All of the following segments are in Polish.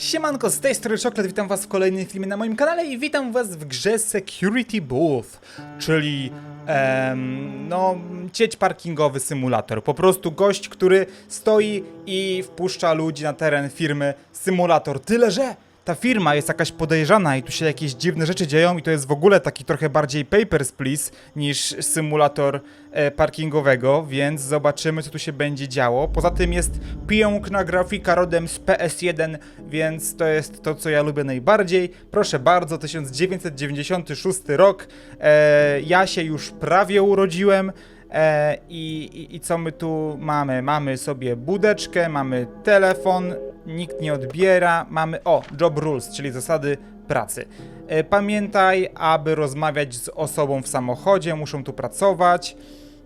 Siemanko, z tej strony Czoklet, witam was w kolejnym filmie na moim kanale i witam was w grze Security Booth, czyli em, no cieć parkingowy symulator. Po prostu gość, który stoi i wpuszcza ludzi na teren firmy symulator. Tyle, że ta firma jest jakaś podejrzana i tu się jakieś dziwne rzeczy dzieją i to jest w ogóle taki trochę bardziej Papers, Please niż symulator e, parkingowego, więc zobaczymy co tu się będzie działo. Poza tym jest piękna grafika rodem z PS1, więc to jest to co ja lubię najbardziej. Proszę bardzo, 1996 rok. E, ja się już prawie urodziłem. E, i, i, co my tu mamy? Mamy sobie budeczkę, mamy telefon, nikt nie odbiera, mamy o, job rules, czyli zasady pracy. E, pamiętaj, aby rozmawiać z osobą w samochodzie, muszą tu pracować.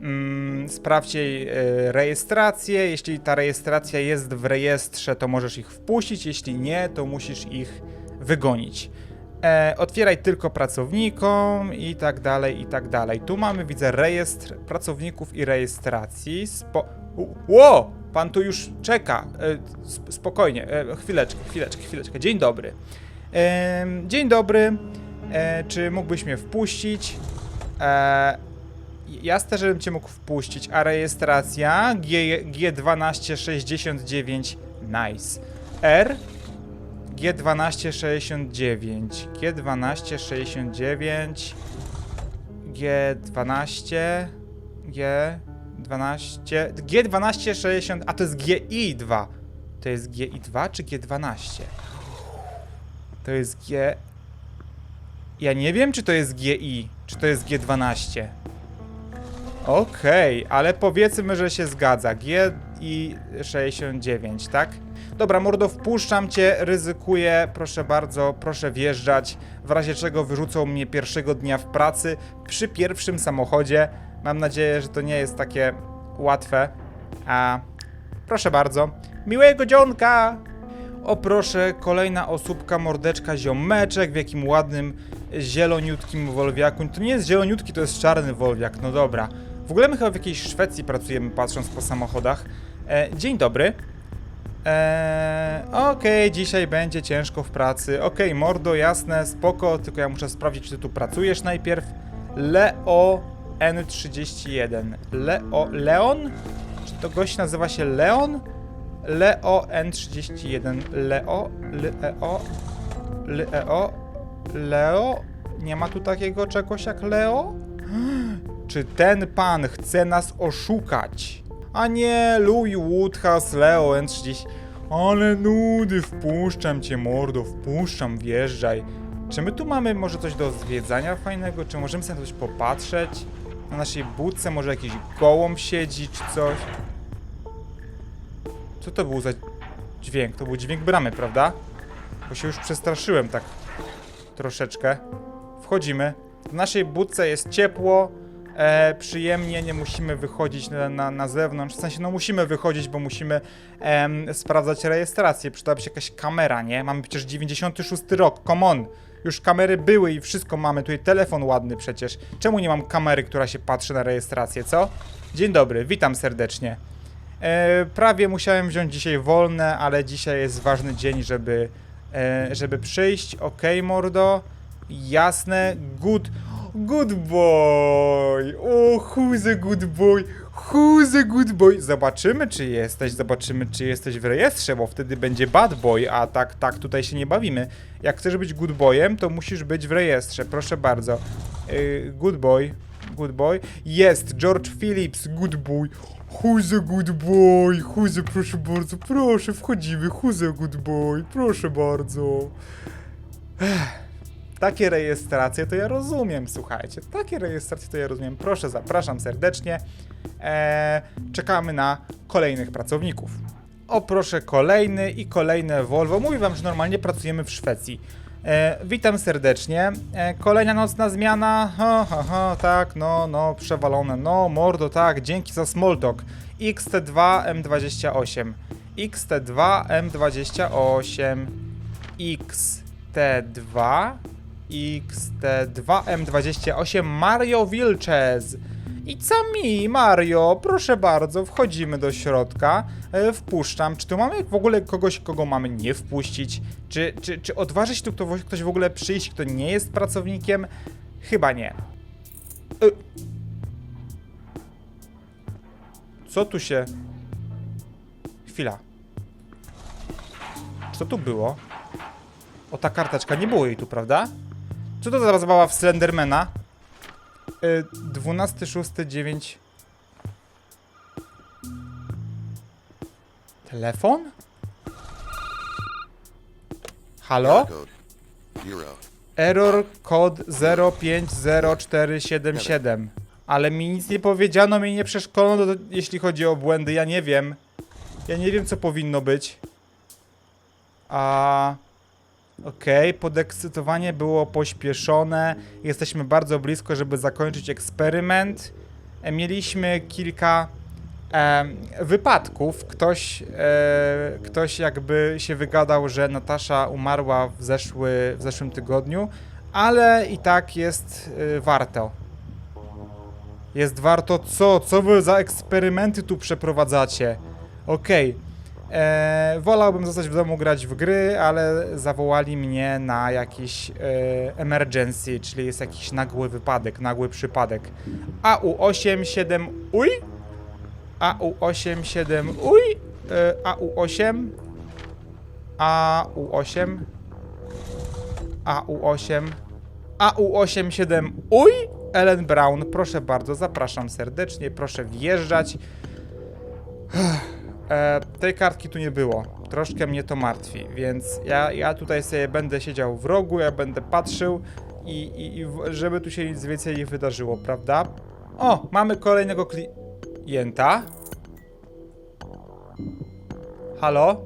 Mm, sprawdź jej e, rejestrację. Jeśli ta rejestracja jest w rejestrze, to możesz ich wpuścić, jeśli nie, to musisz ich wygonić. E, otwieraj tylko pracownikom i tak dalej, i tak dalej. Tu mamy, widzę, rejestr pracowników i rejestracji. Spo... Ło! Pan tu już czeka. E, sp- spokojnie, e, chwileczkę, chwileczkę, chwileczkę. Dzień dobry. Em, dzień dobry. E, czy mógłbyś mnie wpuścić? E, jasne, żebym cię mógł wpuścić. A rejestracja? G, G1269. Nice. R? G1269, G1269, G12, G12, G1260, a to jest GI2. To jest GI2 czy G12? To jest G... Ja nie wiem, czy to jest GI, czy to jest G12. Okej, ale powiedzmy, że się zgadza. G i 69, tak? Dobra, mordo, wpuszczam cię, ryzykuję, proszę bardzo, proszę wjeżdżać. W razie czego wyrzucą mnie pierwszego dnia w pracy przy pierwszym samochodzie. Mam nadzieję, że to nie jest takie łatwe. A proszę bardzo, miłego dzionka! O proszę, kolejna osóbka, mordeczka, ziomeczek w jakim ładnym, zieloniutkim wolwiaku. To nie jest zieloniutki, to jest czarny wolwiak, no dobra. W ogóle my chyba w jakiejś Szwecji pracujemy, patrząc po samochodach. E, dzień dobry. Eee, okej, dzisiaj będzie ciężko w pracy. Okej, mordo, jasne, spoko, tylko ja muszę sprawdzić, czy ty tu pracujesz najpierw. Leo N31. Leo, Leon? Czy to gość nazywa się Leon? Leo N31. Leo, Leo, Leo, Leo? Nie ma tu takiego czegoś jak Leo? Czy ten pan chce nas oszukać? A nie, Louis Woodhouse, Leo N30. Ale nudy, wpuszczam cię, mordo, wpuszczam, wjeżdżaj. Czy my tu mamy może coś do zwiedzania fajnego? Czy możemy sobie na coś popatrzeć? Na naszej budce może jakiś gołąb siedzi, czy coś? Co to był za dźwięk? To był dźwięk bramy, prawda? Bo się już przestraszyłem tak troszeczkę. Wchodzimy. W naszej budce jest ciepło, e, przyjemnie, nie musimy wychodzić na, na, na zewnątrz. W sensie, no musimy wychodzić, bo musimy sprawdzać rejestrację. Przydałaby się jakaś kamera, nie? Mamy przecież 96 rok, come on! Już kamery były i wszystko mamy. Tutaj telefon ładny przecież. Czemu nie mam kamery, która się patrzy na rejestrację, co? Dzień dobry, witam serdecznie. E, prawie musiałem wziąć dzisiaj wolne, ale dzisiaj jest ważny dzień, żeby, e, żeby przyjść. Okej, mordo. Jasne. Good. Good boy. O, who's a good boy? Who's a good boy? Zobaczymy, czy jesteś, zobaczymy, czy jesteś w rejestrze, bo wtedy będzie bad boy, a tak, tak tutaj się nie bawimy. Jak chcesz być good boyem, to musisz być w rejestrze, proszę bardzo. Yy, good boy, good boy. Jest, George Phillips, good boy. Who's a good boy? Who's a, proszę bardzo, proszę, wchodzimy. Who's a good boy? Proszę bardzo. Takie rejestracje to ja rozumiem, słuchajcie. Takie rejestracje to ja rozumiem. Proszę, zapraszam serdecznie. Eee, czekamy na kolejnych pracowników. O proszę, kolejny i kolejne Volvo. Mówię wam, że normalnie pracujemy w Szwecji. E, witam serdecznie. E, kolejna nocna zmiana. Ha, ha, ha, tak, no, no, przewalone. No, mordo, tak, dzięki za small talk. XT2 M28. XT2 M28. XT2 XT2 M28 Mario Wilches It's a me, Mario, proszę bardzo, wchodzimy do środka, e, wpuszczam. Czy tu mamy w ogóle kogoś, kogo mamy nie wpuścić? Czy, czy, czy odważy się tu kto- ktoś w ogóle przyjść, kto nie jest pracownikiem? Chyba nie. E. Co tu się... Chwila. Co tu było? O, ta karteczka, nie było jej tu, prawda? Co to za zabawa w Slendermana? Y, 12, 6, 9. Telefon? Halo? Error kod 050477. Ale mi nic nie powiedziano, mnie nie przeszkolono, do, jeśli chodzi o błędy. Ja nie wiem. Ja nie wiem, co powinno być. A. Okej, podekscytowanie było pośpieszone. Jesteśmy bardzo blisko, żeby zakończyć eksperyment. E, Mieliśmy kilka em, wypadków. Ktoś, e, ktoś jakby się wygadał, że Natasza umarła w, zeszły, w zeszłym tygodniu, ale i tak jest e, warto. Jest warto co? Co wy za eksperymenty tu przeprowadzacie? Okej. E, wolałbym zostać w domu grać w gry, ale zawołali mnie na jakiś e, emergency, czyli jest jakiś nagły wypadek, nagły przypadek. AU87 uj? AU87 uj? E, AU8 AU8 AU8 AU87 uj? Ellen Brown, proszę bardzo, zapraszam serdecznie, proszę wjeżdżać. E, tej kartki tu nie było. Troszkę mnie to martwi, więc ja, ja tutaj sobie będę siedział w rogu, ja będę patrzył i, i, i żeby tu się nic więcej nie wydarzyło, prawda? O, mamy kolejnego klienta. Halo?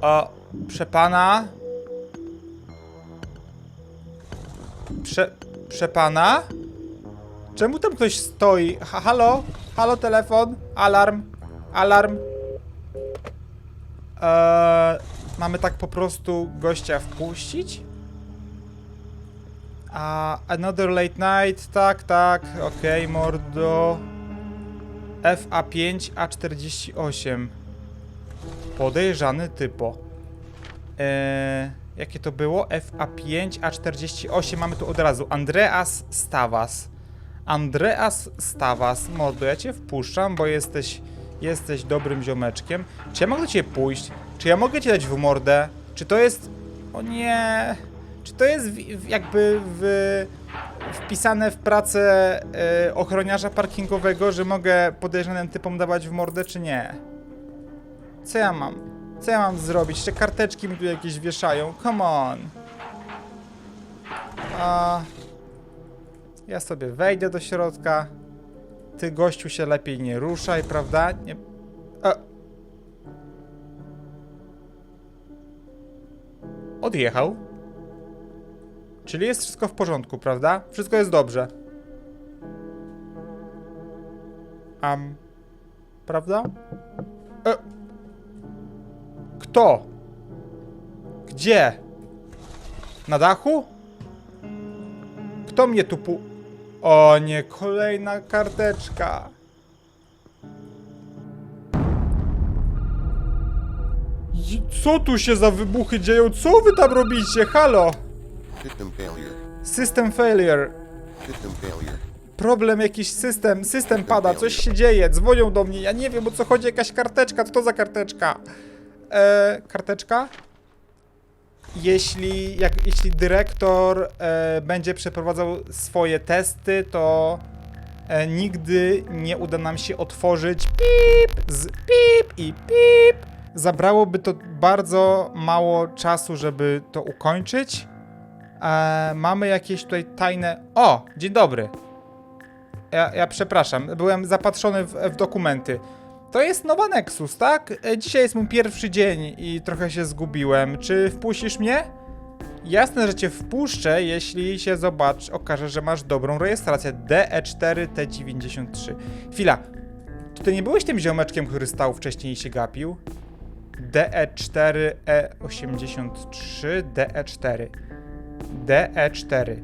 O, prze pana? Prze, prze pana? Czemu tam ktoś stoi? Ha, halo? Halo, telefon? Alarm? Alarm? Eee, mamy tak po prostu gościa wpuścić? A another late night, tak, tak, okej, mordo. FA5, A48. Podejrzany typo. Eee, jakie to było? FA5, A48, mamy tu od razu. Andreas Stawas. Andreas Stawas, mordo, ja cię wpuszczam, bo jesteś, jesteś dobrym ziomeczkiem. Czy ja mogę do ciebie pójść? Czy ja mogę cię dać w mordę? Czy to jest... O nie... Czy to jest jakby w, wpisane w pracę e, ochroniarza parkingowego, że mogę podejrzanym typom dawać w mordę, czy nie? Co ja mam? Co ja mam zrobić? Jeszcze karteczki mi tu jakieś wieszają. Come on. A... Ja sobie wejdę do środka. Ty, gościu, się lepiej nie ruszaj, prawda? Nie... A... Odjechał. Czyli jest wszystko w porządku, prawda? Wszystko jest dobrze. Am... Prawda? E... Kto? Gdzie? Na dachu? Kto mnie tu pu... O nie, kolejna karteczka. Co tu się za wybuchy dzieją? Co wy tam robicie? Halo? System failure. System failure. System failure. Problem jakiś system, system pada, coś się dzieje, dzwonią do mnie, ja nie wiem o co chodzi, jakaś karteczka, co to za karteczka? E, karteczka? Jeśli, jak, jeśli dyrektor e, będzie przeprowadzał swoje testy, to e, nigdy nie uda nam się otworzyć pip, z pip i pip. Zabrałoby to bardzo mało czasu, żeby to ukończyć. E, mamy jakieś tutaj tajne... O, dzień dobry. Ja, ja przepraszam, byłem zapatrzony w, w dokumenty. To jest nowa Nexus, tak? E, Dzisiaj jest mój pierwszy dzień i trochę się zgubiłem. Czy wpuścisz mnie? Jasne, że cię wpuszczę, jeśli się zobacz, okaże, że masz dobrą rejestrację DE4T93. Chwila, czy ty nie byłeś tym ziomeczkiem, który stał wcześniej i się gapił? E DE4E83, DE4, DE4,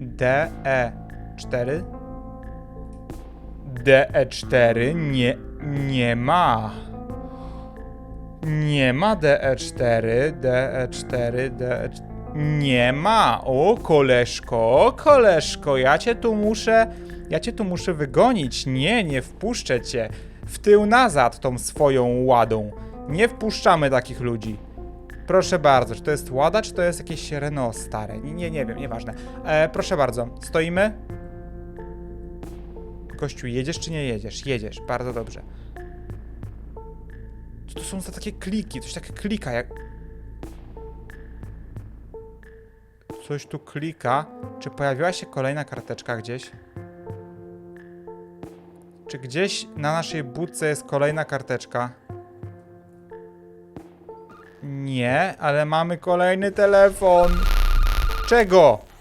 DE, 4. DE4 nie, nie ma. Nie ma DE4, DE4, DE4. Nie ma. O, koleżko, koleżko, ja cię tu muszę, ja cię tu muszę wygonić. Nie, nie wpuszczę cię. W tył nazad tą swoją ładą. Nie wpuszczamy takich ludzi. Proszę bardzo, czy to jest Łada, czy to jest jakieś Renault stare? Nie, nie, wiem, nieważne. E, proszę bardzo, stoimy. Gościu, jedziesz czy nie jedziesz? Jedziesz, bardzo dobrze. Co to są za takie kliki? Coś tak klika jak... Coś tu klika. Czy pojawiła się kolejna karteczka gdzieś? Czy gdzieś na naszej budce jest kolejna karteczka? Nie, ale mamy kolejny telefon. Czego?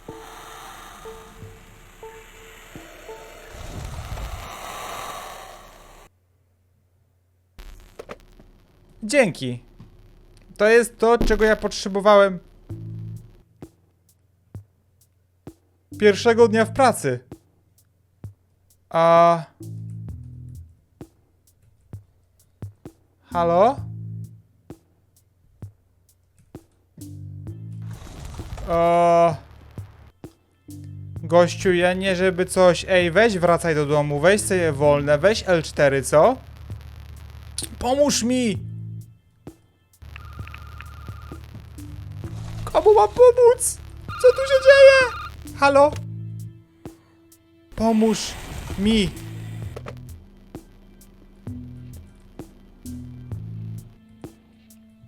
Dzięki. To jest to, czego ja potrzebowałem. Pierwszego dnia w pracy. A. Halo? O... Gościu, ja nie żeby coś... Ej, weź wracaj do domu, weź sobie wolne, weź L4, co? Pomóż mi! Komu mam pomóc? Co tu się dzieje? Halo? Pomóż mi!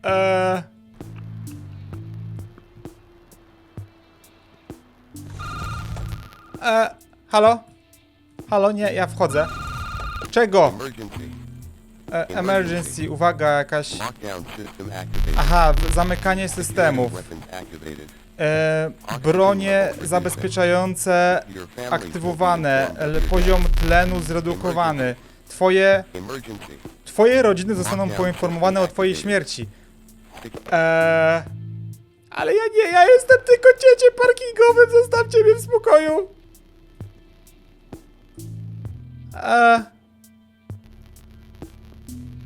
Eee... E, halo? Halo, nie, ja wchodzę. Czego? E, emergency, uwaga, jakaś... Aha, zamykanie systemów. E, bronie zabezpieczające aktywowane, L- poziom tlenu zredukowany. Twoje, twoje rodziny zostaną poinformowane o twojej śmierci. Eee, ale ja nie, ja jestem tylko cieciem parkingowym, zostawcie mnie w spokoju. Eee,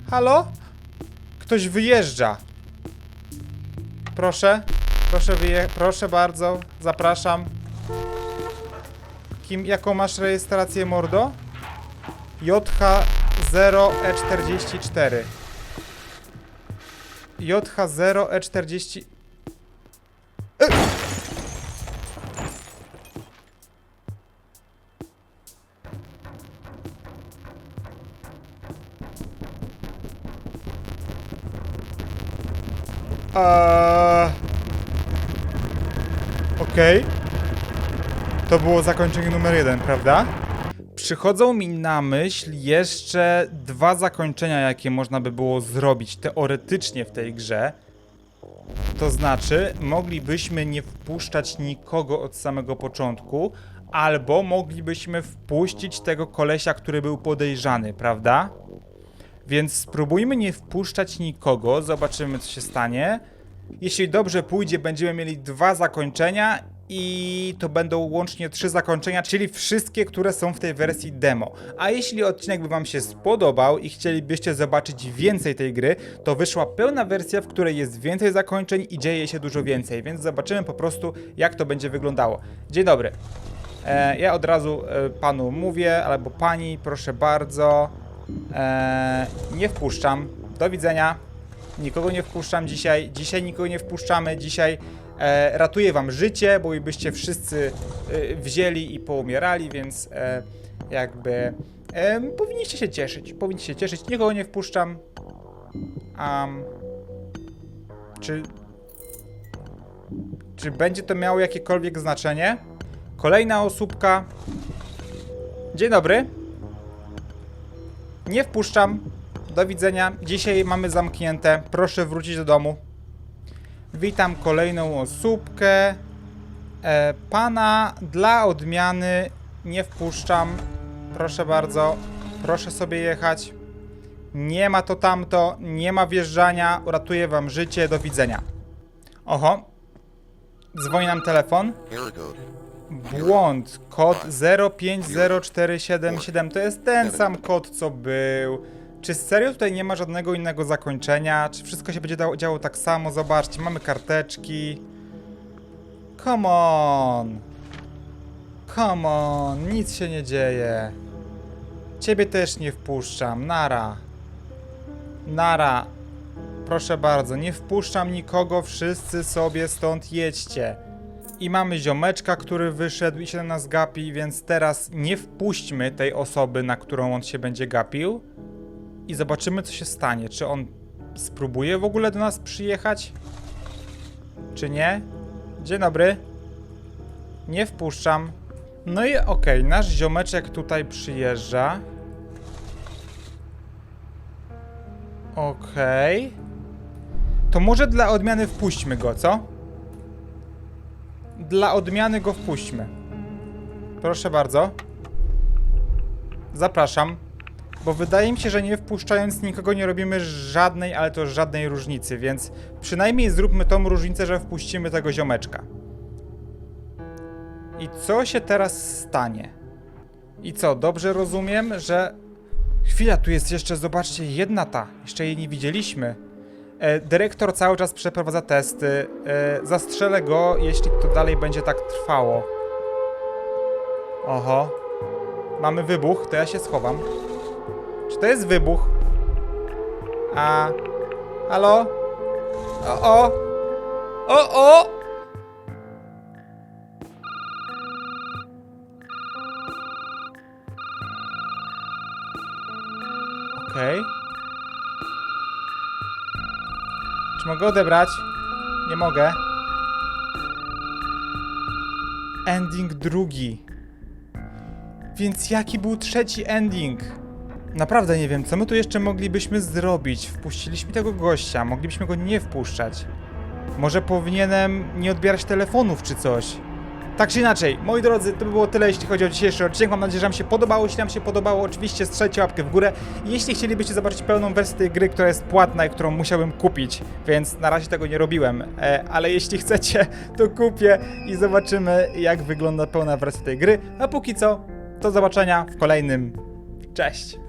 halo? Ktoś wyjeżdża. Proszę, proszę wyje, proszę bardzo, zapraszam. Kim, jaką masz rejestrację, mordo? JH0E44. JH0E40. Okej. To było zakończenie numer jeden, prawda? Przychodzą mi na myśl jeszcze dwa zakończenia, jakie można by było zrobić teoretycznie w tej grze. To znaczy, moglibyśmy nie wpuszczać nikogo od samego początku, albo moglibyśmy wpuścić tego kolesia, który był podejrzany, prawda? Więc spróbujmy nie wpuszczać nikogo, zobaczymy co się stanie. Jeśli dobrze pójdzie, będziemy mieli dwa zakończenia i to będą łącznie trzy zakończenia, czyli wszystkie, które są w tej wersji demo. A jeśli odcinek by Wam się spodobał i chcielibyście zobaczyć więcej tej gry, to wyszła pełna wersja, w której jest więcej zakończeń i dzieje się dużo więcej, więc zobaczymy po prostu, jak to będzie wyglądało. Dzień dobry. E, ja od razu e, panu mówię, albo pani, proszę bardzo. E, nie wpuszczam. Do widzenia. Nikogo nie wpuszczam dzisiaj. Dzisiaj nikogo nie wpuszczamy. Dzisiaj e, ratuję wam życie, bo byście wszyscy e, wzięli i poumierali, więc e, jakby e, powinniście się cieszyć. Powinniście się cieszyć. Nikogo nie wpuszczam. Um, czy czy będzie to miało jakiekolwiek znaczenie? Kolejna osóbka. Dzień dobry. Nie wpuszczam. Do widzenia. Dzisiaj mamy zamknięte. Proszę wrócić do domu. Witam kolejną osóbkę. E, pana dla odmiany nie wpuszczam. Proszę bardzo. Proszę sobie jechać. Nie ma to tamto. Nie ma wjeżdżania. Uratuję wam życie. Do widzenia. Oho. Dzwoni nam telefon. Błąd. Kod 050477 to jest ten sam kod, co był. Czy serio tutaj nie ma żadnego innego zakończenia? Czy wszystko się będzie działo tak samo? Zobaczcie, mamy karteczki. Come on. Come on, nic się nie dzieje. Ciebie też nie wpuszczam. Nara. Nara. Proszę bardzo, nie wpuszczam nikogo, wszyscy sobie stąd jedźcie. I mamy ziomeczka, który wyszedł i się na nas gapi, więc teraz nie wpuśćmy tej osoby, na którą on się będzie gapił. I zobaczymy, co się stanie. Czy on spróbuje w ogóle do nas przyjechać? Czy nie? Dzień dobry. Nie wpuszczam. No i okej, nasz ziomeczek tutaj przyjeżdża. Okej. To może dla odmiany wpuśćmy go, co? Dla odmiany go wpuśćmy. Proszę bardzo. Zapraszam. Bo wydaje mi się, że nie wpuszczając nikogo nie robimy żadnej, ale to żadnej różnicy, więc przynajmniej zróbmy tą różnicę, że wpuścimy tego ziomeczka. I co się teraz stanie? I co, dobrze rozumiem, że... Chwila, tu jest jeszcze, zobaczcie, jedna ta. Jeszcze jej nie widzieliśmy. E, dyrektor cały czas przeprowadza testy. E, zastrzelę go, jeśli to dalej będzie tak trwało. Oho. Mamy wybuch, to ja się schowam. Czy to jest wybuch? A... Halo? O, o! O, o! Okej. Czy mogę odebrać? Nie mogę. Ending drugi. Więc jaki był trzeci ending? Naprawdę nie wiem, co my tu jeszcze moglibyśmy zrobić. Wpuściliśmy tego gościa, moglibyśmy go nie wpuszczać. Może powinienem nie odbierać telefonów czy coś. Tak czy inaczej, moi drodzy, to by było tyle, jeśli chodzi o dzisiejszy odcinek. Mam nadzieję, że Wam się podobało. Jeśli Wam się podobało, oczywiście strzelcie łapkę w górę. Jeśli chcielibyście zobaczyć pełną wersję tej gry, która jest płatna i którą musiałem kupić, więc na razie tego nie robiłem, e, ale jeśli chcecie, to kupię i zobaczymy, jak wygląda pełna wersja tej gry. A póki co, do zobaczenia w kolejnym. Cześć!